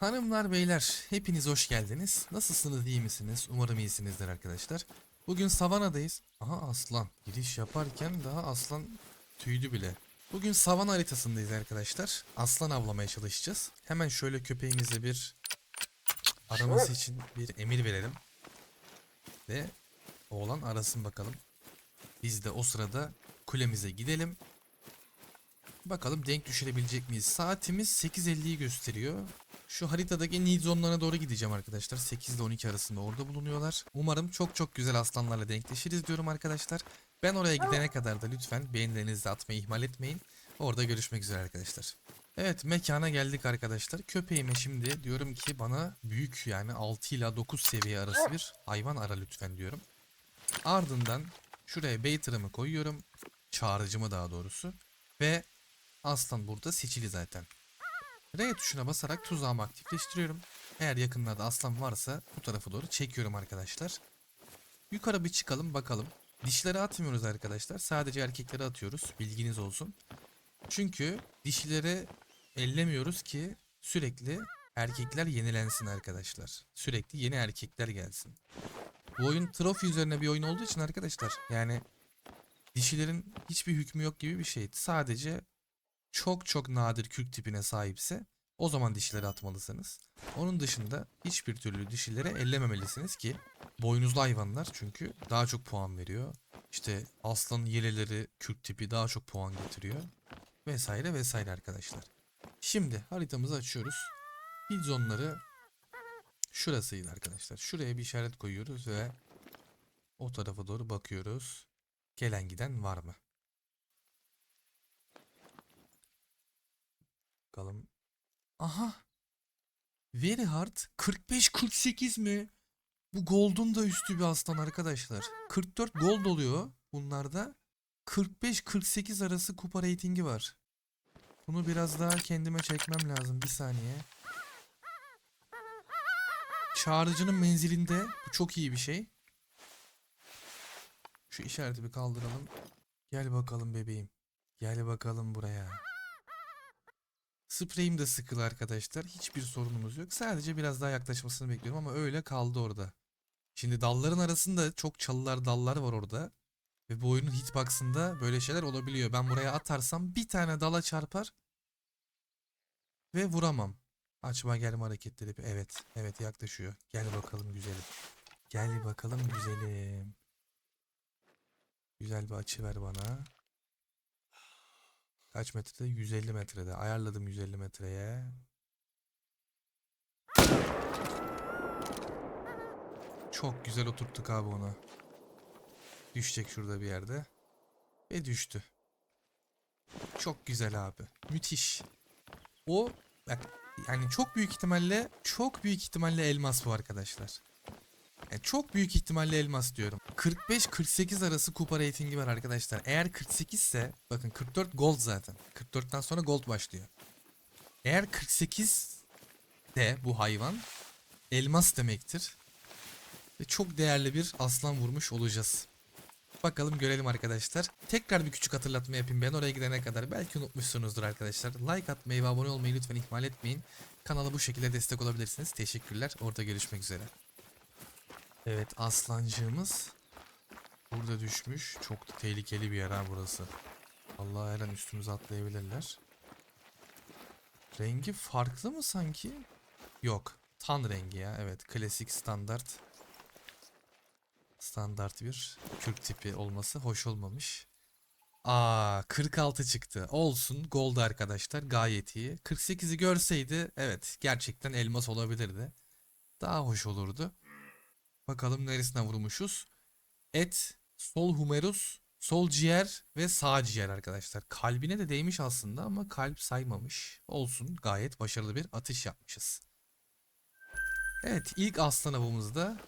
Hanımlar beyler hepiniz hoş geldiniz. Nasılsınız iyi misiniz? Umarım iyisinizdir arkadaşlar. Bugün savanadayız. Aha aslan. Giriş yaparken daha aslan tüydü bile. Bugün savan haritasındayız arkadaşlar. Aslan avlamaya çalışacağız. Hemen şöyle köpeğimize bir araması için bir emir verelim. Ve oğlan arasın bakalım. Biz de o sırada kulemize gidelim. Bakalım denk düşürebilecek miyiz? Saatimiz 8.50'yi gösteriyor. Şu haritadaki need zone'larına doğru gideceğim arkadaşlar. 8 ile 12 arasında orada bulunuyorlar. Umarım çok çok güzel aslanlarla denkleşiriz diyorum arkadaşlar. Ben oraya gidene kadar da lütfen beğenilerinizi de atmayı ihmal etmeyin. Orada görüşmek üzere arkadaşlar. Evet mekana geldik arkadaşlar. Köpeğime şimdi diyorum ki bana büyük yani 6 ile 9 seviye arası bir hayvan ara lütfen diyorum. Ardından şuraya baiter'ımı koyuyorum. Çağrıcımı daha doğrusu. Ve aslan burada seçili zaten. R tuşuna basarak tuzağımı aktifleştiriyorum. Eğer yakınlarda aslan varsa bu tarafa doğru çekiyorum arkadaşlar. Yukarı bir çıkalım bakalım. Dişleri atmıyoruz arkadaşlar. Sadece erkekleri atıyoruz. Bilginiz olsun. Çünkü dişileri ellemiyoruz ki sürekli erkekler yenilensin arkadaşlar. Sürekli yeni erkekler gelsin. Bu oyun trofi üzerine bir oyun olduğu için arkadaşlar yani dişilerin hiçbir hükmü yok gibi bir şey. Sadece çok çok nadir kürk tipine sahipse o zaman dişileri atmalısınız. Onun dışında hiçbir türlü dişileri ellememelisiniz ki boynuzlu hayvanlar çünkü daha çok puan veriyor. İşte aslan yeleleri kürk tipi daha çok puan getiriyor. Vesaire vesaire arkadaşlar. Şimdi haritamızı açıyoruz. Field zonları şurasıydı arkadaşlar. Şuraya bir işaret koyuyoruz ve o tarafa doğru bakıyoruz. Gelen giden var mı? Bakalım. Aha. Very hard. 45-48 mi? Bu gold'un da üstü bir aslan arkadaşlar. 44 gold oluyor bunlarda. 45-48 arası kupa reytingi var. Bunu biraz daha kendime çekmem lazım. Bir saniye. Çağrıcının menzilinde. Bu çok iyi bir şey. Şu işareti bir kaldıralım. Gel bakalım bebeğim. Gel bakalım buraya. Spreyim de sıkılı arkadaşlar. Hiçbir sorunumuz yok. Sadece biraz daha yaklaşmasını bekliyorum ama öyle kaldı orada. Şimdi dalların arasında çok çalılar dallar var orada. Ve bu oyunun hitbox'ında böyle şeyler olabiliyor. Ben buraya atarsam bir tane dala çarpar. Ve vuramam. Açma gelme hareketleri. Evet. Evet yaklaşıyor. Gel bakalım güzelim. Gel bakalım güzelim. Güzel bir açı ver bana. Kaç metrede? 150 metrede. Ayarladım 150 metreye. Çok güzel oturttuk abi onu. Düşecek şurada bir yerde. Ve düştü. Çok güzel abi. Müthiş. O yani çok büyük ihtimalle çok büyük ihtimalle elmas bu arkadaşlar. Yani çok büyük ihtimalle elmas diyorum. 45-48 arası kupa reytingi var arkadaşlar. Eğer 48 ise bakın 44 gold zaten. 44'ten sonra gold başlıyor. Eğer 48 de bu hayvan elmas demektir. Ve çok değerli bir aslan vurmuş olacağız. Bakalım görelim arkadaşlar. Tekrar bir küçük hatırlatma yapayım ben oraya gidene kadar. Belki unutmuşsunuzdur arkadaşlar. Like atmayı ve abone olmayı lütfen ihmal etmeyin. Kanala bu şekilde destek olabilirsiniz. Teşekkürler. Orada görüşmek üzere. Evet aslancığımız burada düşmüş. Çok da tehlikeli bir yer ha burası. Allah her an üstümüze atlayabilirler. Rengi farklı mı sanki? Yok. Tan rengi ya. Evet. Klasik standart. Standart bir kürk tipi olması hoş olmamış. Aa 46 çıktı. Olsun. Gold arkadaşlar. Gayet iyi. 48'i görseydi evet gerçekten elmas olabilirdi. Daha hoş olurdu. Bakalım neresine vurmuşuz. Et, sol humerus, sol ciğer ve sağ ciğer arkadaşlar. Kalbine de değmiş aslında ama kalp saymamış. Olsun gayet başarılı bir atış yapmışız. Evet ilk aslan avımızda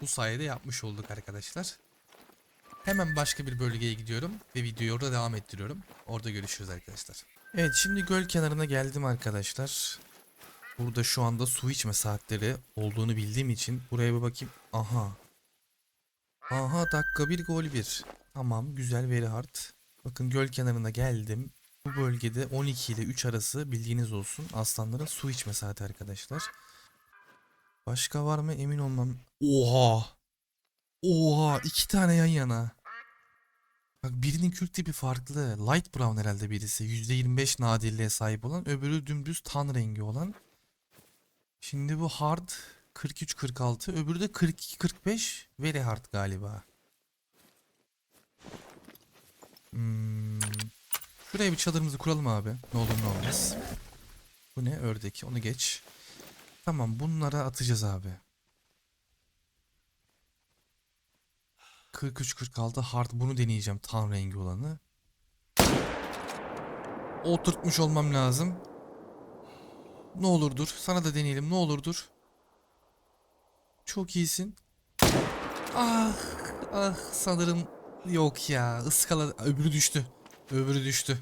bu sayede yapmış olduk arkadaşlar. Hemen başka bir bölgeye gidiyorum ve videoyu orada devam ettiriyorum. Orada görüşürüz arkadaşlar. Evet şimdi göl kenarına geldim arkadaşlar. Burada şu anda su içme saatleri olduğunu bildiğim için buraya bir bakayım. Aha. Aha dakika bir gol bir. Tamam güzel very hard. Bakın göl kenarına geldim. Bu bölgede 12 ile 3 arası bilginiz olsun. Aslanların su içme saati arkadaşlar. Başka var mı emin olmam. Oha! Oha! iki tane yan yana. Bak birinin kürk tipi farklı. Light brown herhalde birisi. %25 nadirliğe sahip olan. Öbürü dümdüz tan rengi olan. Şimdi bu hard 43-46. Öbürü de 42-45. Very hard galiba. Hmm. Şuraya bir çadırımızı kuralım abi. Ne olur ne olmaz. Bu ne? Ördek. Onu geç. Tamam bunlara atacağız abi. 43-46 hard bunu deneyeceğim tan rengi olanı. Oturtmuş olmam lazım. Ne olurdur. Sana da deneyelim. Ne olurdur. Çok iyisin. Ah, ah sanırım yok ya. Iskala öbürü düştü. Öbürü düştü.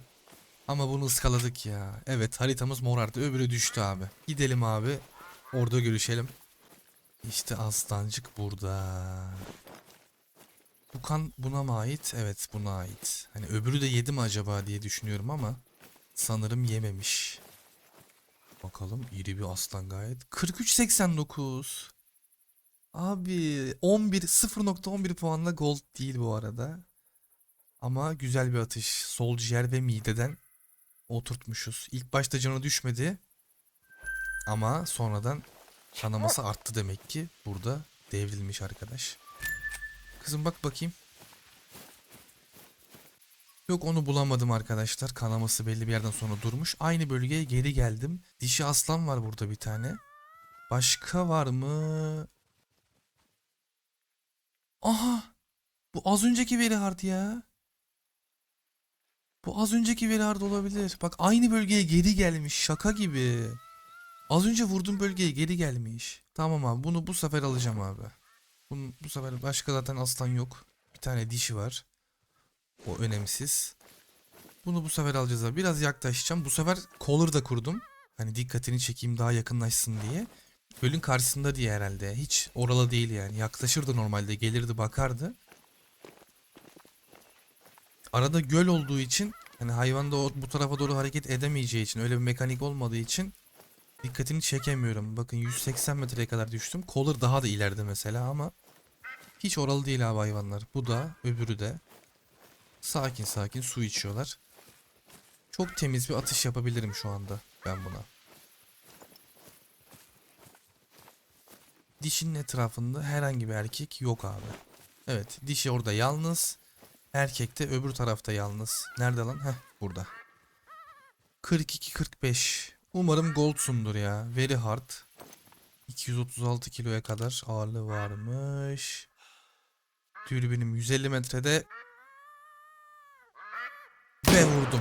Ama bunu ıskaladık ya. Evet haritamız morardı. Öbürü düştü abi. Gidelim abi. Orada görüşelim. İşte aslancık burada. Bu kan buna mı ait? Evet buna ait. Hani öbürü de yedi mi acaba diye düşünüyorum ama sanırım yememiş. Bakalım iri bir aslan gayet. 43.89. Abi 11 0.11 puanla gold değil bu arada. Ama güzel bir atış. Sol ciğer ve mideden oturtmuşuz. İlk başta canı düşmedi. Ama sonradan kanaması arttı demek ki. Burada devrilmiş arkadaş. Kızım bak bakayım. Yok onu bulamadım arkadaşlar. Kanaması belli bir yerden sonra durmuş. Aynı bölgeye geri geldim. Dişi aslan var burada bir tane. Başka var mı? Aha! Bu az önceki veri hard ya. Bu az önceki veri hard olabilir. Bak aynı bölgeye geri gelmiş. Şaka gibi. Az önce vurduğum bölgeye geri gelmiş. Tamam abi bunu bu sefer alacağım abi. Bunun, bu sefer başka zaten aslan yok. Bir tane dişi var. O önemsiz. Bunu bu sefer alacağız abi. Biraz yaklaşacağım. Bu sefer collar da kurdum. Hani dikkatini çekeyim daha yakınlaşsın diye. Gölün karşısında diye herhalde. Hiç oralı değil yani. Yaklaşırdı normalde. Gelirdi bakardı. Arada göl olduğu için hani hayvan da bu tarafa doğru hareket edemeyeceği için öyle bir mekanik olmadığı için dikkatini çekemiyorum. Bakın 180 metreye kadar düştüm. Collar daha da ileride mesela ama hiç oralı değil abi hayvanlar. Bu da öbürü de. Sakin sakin su içiyorlar. Çok temiz bir atış yapabilirim şu anda ben buna. Dişinin etrafında herhangi bir erkek yok abi. Evet dişi orada yalnız. Erkek de öbür tarafta yalnız. Nerede lan? Heh burada. 42-45. Umarım goldsundur ya. Very hard. 236 kiloya kadar ağırlığı varmış. Dürbünüm 150 metrede. Ve vurdum.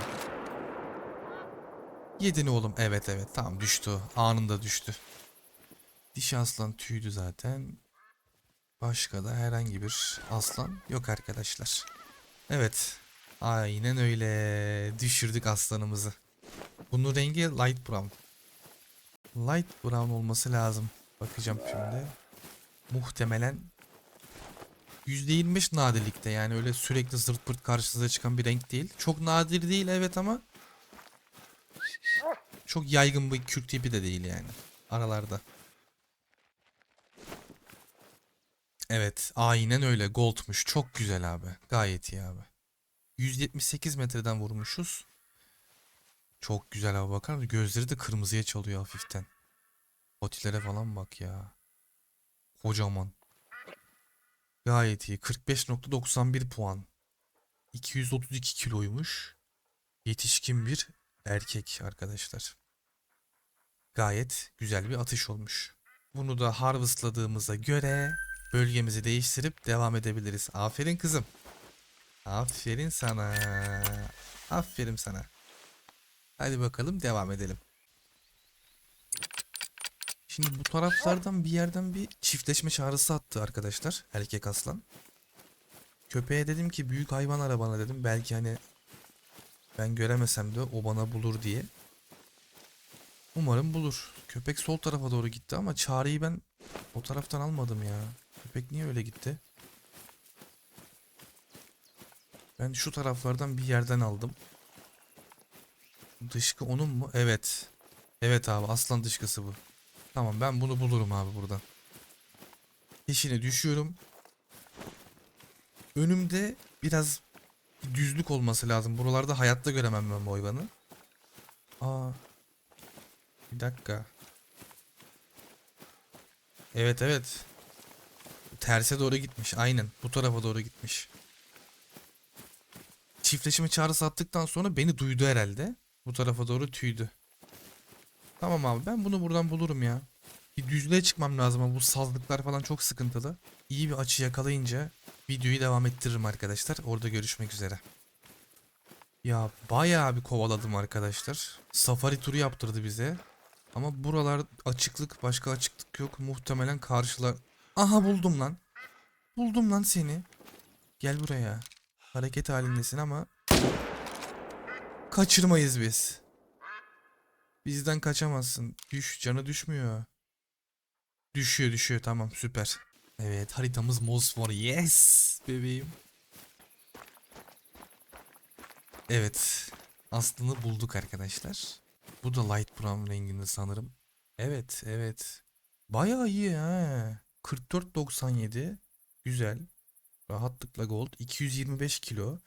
Yedin oğlum. Evet evet tamam düştü. Anında düştü. Dişi aslan tüydü zaten. Başka da herhangi bir aslan yok arkadaşlar. Evet. Aynen öyle. Düşürdük aslanımızı. Bunun rengi light brown. Light brown olması lazım. Bakacağım şimdi. Muhtemelen %25 nadirlikte yani öyle sürekli zırt pırt karşınıza çıkan bir renk değil. Çok nadir değil evet ama çok yaygın bir kürk tipi de değil yani. Aralarda. Evet aynen öyle goldmuş. Çok güzel abi. Gayet iyi abi. 178 metreden vurmuşuz. Çok güzel abi bakar mısın? Gözleri de kırmızıya çalıyor hafiften. Patilere falan bak ya. Kocaman. Gayet iyi. 45.91 puan. 232 kiloymuş. Yetişkin bir erkek arkadaşlar. Gayet güzel bir atış olmuş. Bunu da harvestladığımıza göre bölgemizi değiştirip devam edebiliriz. Aferin kızım. Aferin sana. Aferin sana. Hadi bakalım devam edelim. Şimdi bu taraflardan bir yerden bir çiftleşme çağrısı attı arkadaşlar. Erkek aslan. Köpeğe dedim ki büyük hayvan ara bana dedim. Belki hani ben göremesem de o bana bulur diye. Umarım bulur. Köpek sol tarafa doğru gitti ama çağrıyı ben o taraftan almadım ya. Köpek niye öyle gitti? Ben şu taraflardan bir yerden aldım. Dışkı onun mu? Evet. Evet abi aslan dışkısı bu. Tamam ben bunu bulurum abi buradan. Peşine düşüyorum. Önümde biraz bir düzlük olması lazım. Buralarda hayatta göremem ben bu hayvanı. Aa. Bir dakika. Evet evet. Terse doğru gitmiş. Aynen. Bu tarafa doğru gitmiş. Çiftleşime çağrısı attıktan sonra beni duydu herhalde. Bu tarafa doğru tüydü. Tamam abi ben bunu buradan bulurum ya. Bir düzlüğe çıkmam lazım ama bu sazlıklar falan çok sıkıntılı. İyi bir açı yakalayınca videoyu devam ettiririm arkadaşlar. Orada görüşmek üzere. Ya bayağı bir kovaladım arkadaşlar. Safari turu yaptırdı bize. Ama buralar açıklık başka açıklık yok. Muhtemelen karşılar... Aha buldum lan. Buldum lan seni. Gel buraya. Hareket halindesin ama... Kaçırmayız biz. Bizden kaçamazsın. Düş canı düşmüyor. Düşüyor düşüyor tamam süper. Evet haritamız Mosfor. Yes bebeğim. Evet. Aslını bulduk arkadaşlar. Bu da light brown renginde sanırım. Evet evet. Bayağı iyi ha. 44.97. Güzel. Rahatlıkla gold. 225 kilo.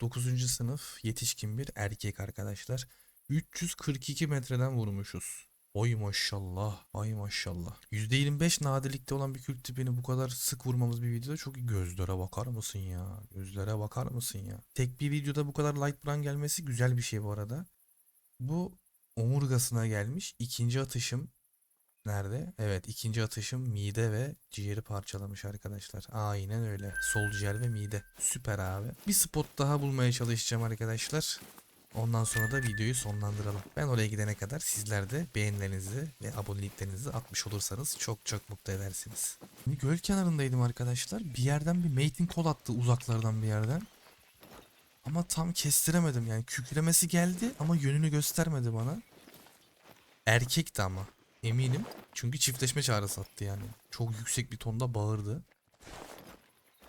9. sınıf yetişkin bir erkek arkadaşlar. 342 metreden vurmuşuz. Oy maşallah. Ay maşallah. %25 nadirlikte olan bir kült tipini bu kadar sık vurmamız bir videoda çok iyi. Gözlere bakar mısın ya? Gözlere bakar mısın ya? Tek bir videoda bu kadar light brown gelmesi güzel bir şey bu arada. Bu omurgasına gelmiş. İkinci atışım nerede? Evet ikinci atışım mide ve ciğeri parçalamış arkadaşlar. Aynen öyle. Sol ciğer ve mide. Süper abi. Bir spot daha bulmaya çalışacağım arkadaşlar. Ondan sonra da videoyu sonlandıralım. Ben oraya gidene kadar sizler de beğenilerinizi ve aboneliklerinizi atmış olursanız çok çok mutlu edersiniz. Şimdi göl kenarındaydım arkadaşlar. Bir yerden bir mating call attı uzaklardan bir yerden. Ama tam kestiremedim yani kükremesi geldi ama yönünü göstermedi bana. Erkekti ama eminim. Çünkü çiftleşme çağrısı attı yani. Çok yüksek bir tonda bağırdı.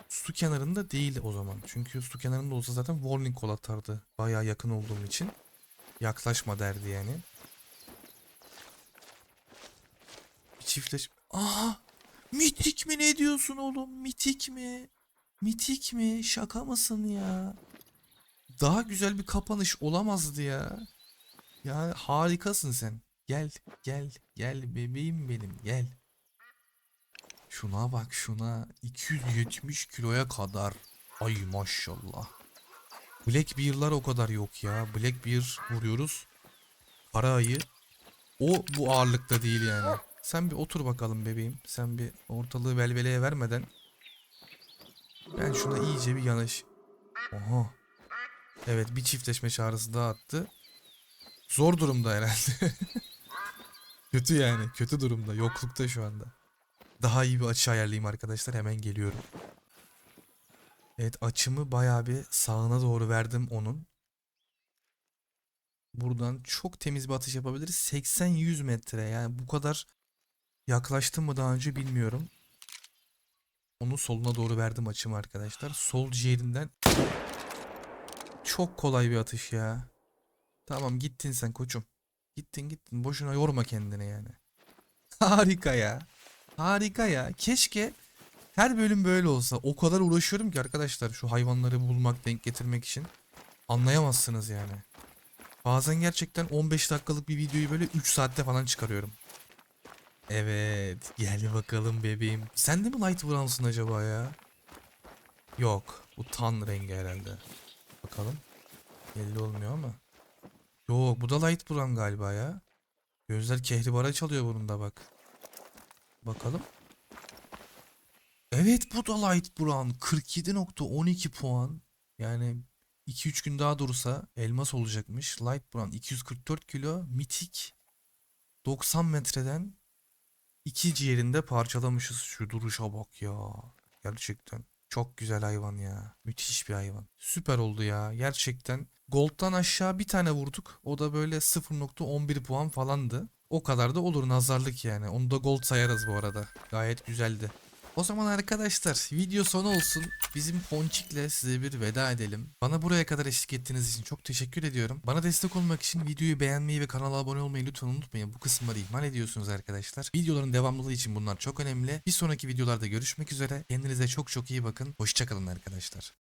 Su kenarında değil o zaman. Çünkü su kenarında olsa zaten warning call atardı. Baya yakın olduğum için. Yaklaşma derdi yani. Çiftleş... Aha! Mitik mi ne diyorsun oğlum? Mitik mi? Mitik mi? Şaka mısın ya? Daha güzel bir kapanış olamazdı ya. Ya harikasın sen. Gel, gel, gel bebeğim benim, gel. Şuna bak şuna. 270 kiloya kadar. Ay maşallah. Black Bear'lar o kadar yok ya. Black Bear vuruyoruz. Para ayı. O bu ağırlıkta değil yani. Sen bir otur bakalım bebeğim. Sen bir ortalığı velveleye vermeden. Ben şuna iyice bir yanaş. Oha. Evet bir çiftleşme çağrısı daha attı. Zor durumda herhalde. Kötü yani. Kötü durumda. Yoklukta şu anda. Daha iyi bir açı ayarlayayım arkadaşlar. Hemen geliyorum. Evet açımı bayağı bir sağına doğru verdim onun. Buradan çok temiz bir atış yapabiliriz. 80-100 metre yani bu kadar yaklaştım mı daha önce bilmiyorum. Onu soluna doğru verdim açımı arkadaşlar. Sol ciğerinden çok kolay bir atış ya. Tamam gittin sen koçum. Gittin gittin. Boşuna yorma kendini yani. Harika ya. Harika ya. Keşke her bölüm böyle olsa. O kadar uğraşıyorum ki arkadaşlar şu hayvanları bulmak, denk getirmek için. Anlayamazsınız yani. Bazen gerçekten 15 dakikalık bir videoyu böyle 3 saatte falan çıkarıyorum. Evet. Gel bakalım bebeğim. Sen de mi light brown'sın acaba ya? Yok. Bu tan rengi herhalde. Bakalım. Belli olmuyor ama. Yok bu da light brown galiba ya. Gözler kehribara çalıyor bunun da bak. Bakalım. Evet bu da light brown. 47.12 puan. Yani 2-3 gün daha dursa elmas olacakmış. Light brown 244 kilo. Mitik. 90 metreden iki ciğerinde parçalamışız. Şu duruşa bak ya. Gerçekten. Çok güzel hayvan ya. Müthiş bir hayvan. Süper oldu ya. Gerçekten. Gold'dan aşağı bir tane vurduk. O da böyle 0.11 puan falandı. O kadar da olur nazarlık yani. Onu da gold sayarız bu arada. Gayet güzeldi. O zaman arkadaşlar video sonu olsun. Bizim Ponçik'le size bir veda edelim. Bana buraya kadar eşlik ettiğiniz için çok teşekkür ediyorum. Bana destek olmak için videoyu beğenmeyi ve kanala abone olmayı lütfen unutmayın. Bu kısımları ihmal ediyorsunuz arkadaşlar. Videoların devamlılığı için bunlar çok önemli. Bir sonraki videolarda görüşmek üzere. Kendinize çok çok iyi bakın. Hoşçakalın arkadaşlar.